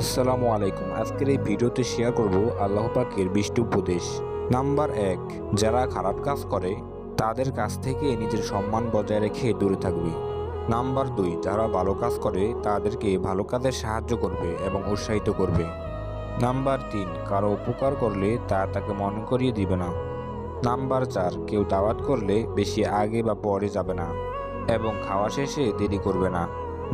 আসসালামু আলাইকুম। আজকের এই ভিডিওতে শেয়ার করব আল্লাহ পাকের বিষ্ণু উপদেশ। নাম্বার এক, যারা খারাপ কাজ করে, তাদের কাছ থেকে নিজের সম্মান বজায় রেখে দূরে থাকবে। নাম্বার দুই, যারা ভালো কাজ করে, তাদেরকে ভালো কাজে সাহায্য করবে এবং উৎসাহিত করবে। নাম্বার তিন, কারও উপকার করলে তা তাকে মনে করিয়ে দিবে না। নাম্বার চার, কেউ দাওয়াত করলে বেশি আগে বা পরে যাবে না এবং খাওয়া শেষে দেরি করবে না।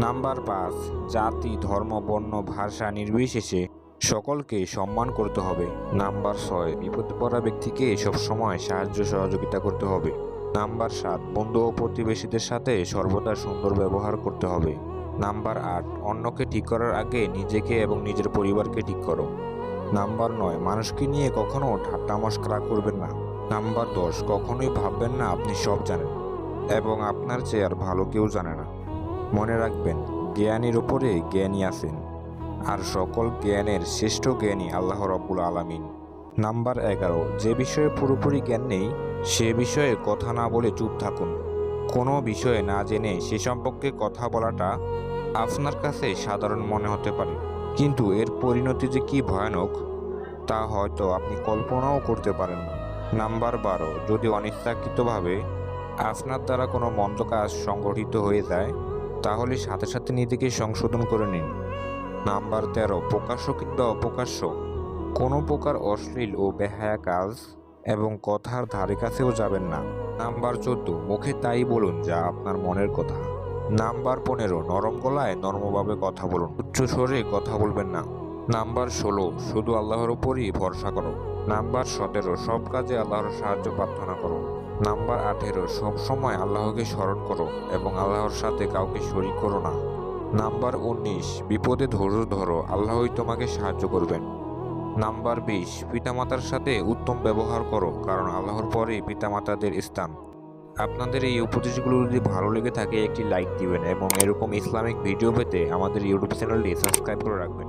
নাম্বার পাঁচ, জাতি, ধর্ম, বর্ণ, ভাষা নির্বিশেষে সকলকে সম্মান করতে হবে। নাম্বার ছয় বিপদে পড়া ব্যক্তিকে সবসময় সাহায্য সহযোগিতা করতে হবে। নাম্বার সাত, বন্ধু ও প্রতিবেশীদের সাথে সর্বদা সুন্দর ব্যবহার করতে হবে। নাম্বার আট, অন্যকে ঠিক করার আগে নিজেকে এবং নিজের পরিবারকে ঠিক করো। নাম্বার নয়, মানুষকে নিয়ে কখনো ঠাট্টা মস্করা করবেন না। নাম্বার দশ, কখনোই ভাববেন না আপনি সব জানেন এবং আপনার চেয়ে আর ভালো কেউ জানে না। মনে রাখবেন, জ্ঞানীর উপরে জ্ঞানী আছেন। আর সকল জ্ঞানের শ্রেষ্ঠ জ্ঞানী আল্লাহ রব্বুল আলামিন। নাম্বার এগারো, যে বিষয়ে পুরোপুরি জ্ঞান নেই, সে বিষয়ে কথা না বলে চুপ থাকুন। কোনো বিষয়ে না জেনে সে সম্পর্কে কথা বলাটা আপনার কাছে সাধারণ মনে হতে পারে। কিন্তু এর পরিণতি যে কি ভয়ানক, তা হয়তো আপনি কল্পনাও করতে পারেন না। নাম্বার বারো, যদি অনিচ্ছাকৃতভাবে আপনার দ্বারা কোনো মন্দ কাজ সংগঠিত হয়ে যায় তাহলে সাথে সাথে নিজেকে সংশোধন করে নিন। নাম্বার তেরো প্রকাশ্য কিংবা অপ্রকাশ্য। কোনো প্রকার অশ্লীল ও বেহায়া কাজ এবং কথার ধারে কাছেও যাবেন না। নাম্বার চোদ্দ, মুখে তাই বলুন যা আপনার মনের কথা। নাম্বার পনেরো, নরম গলায় নর্মভাবে কথা বলুন। উচ্চ স্বরে কথা বলবেন না। নাম্বার ষোলো, শুধু আল্লাহর উপরই ভরসা করো। নাম্বার সতেরো, সব কাজে আল্লাহর সাহায্য প্রার্থনা করো। নাম্বার আঠেরো সবসময় আল্লাহকে স্মরণ করো এবং আল্লাহর সাথে কাউকে শরিক করো না। নাম্বার উনিশ, বিপদে ধৈর্য ধরো, আল্লাহই তোমাকে সাহায্য করবেন। নাম্বার বিশ, পিতামাতার সাথে উত্তম ব্যবহার করো, কারণ আল্লাহর পরে পিতামাতাদের স্থান। আপনাদের এই উপদেশগুলো যদি ভালো লেগে থাকে, একটি লাইক দিবেন এবং এরকম ইসলামিক ভিডিও পেতে আমাদের ইউটিউব চ্যানেলটি সাবস্ক্রাইব করে রাখবেন।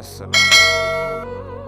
আসসালামু আলাইকুম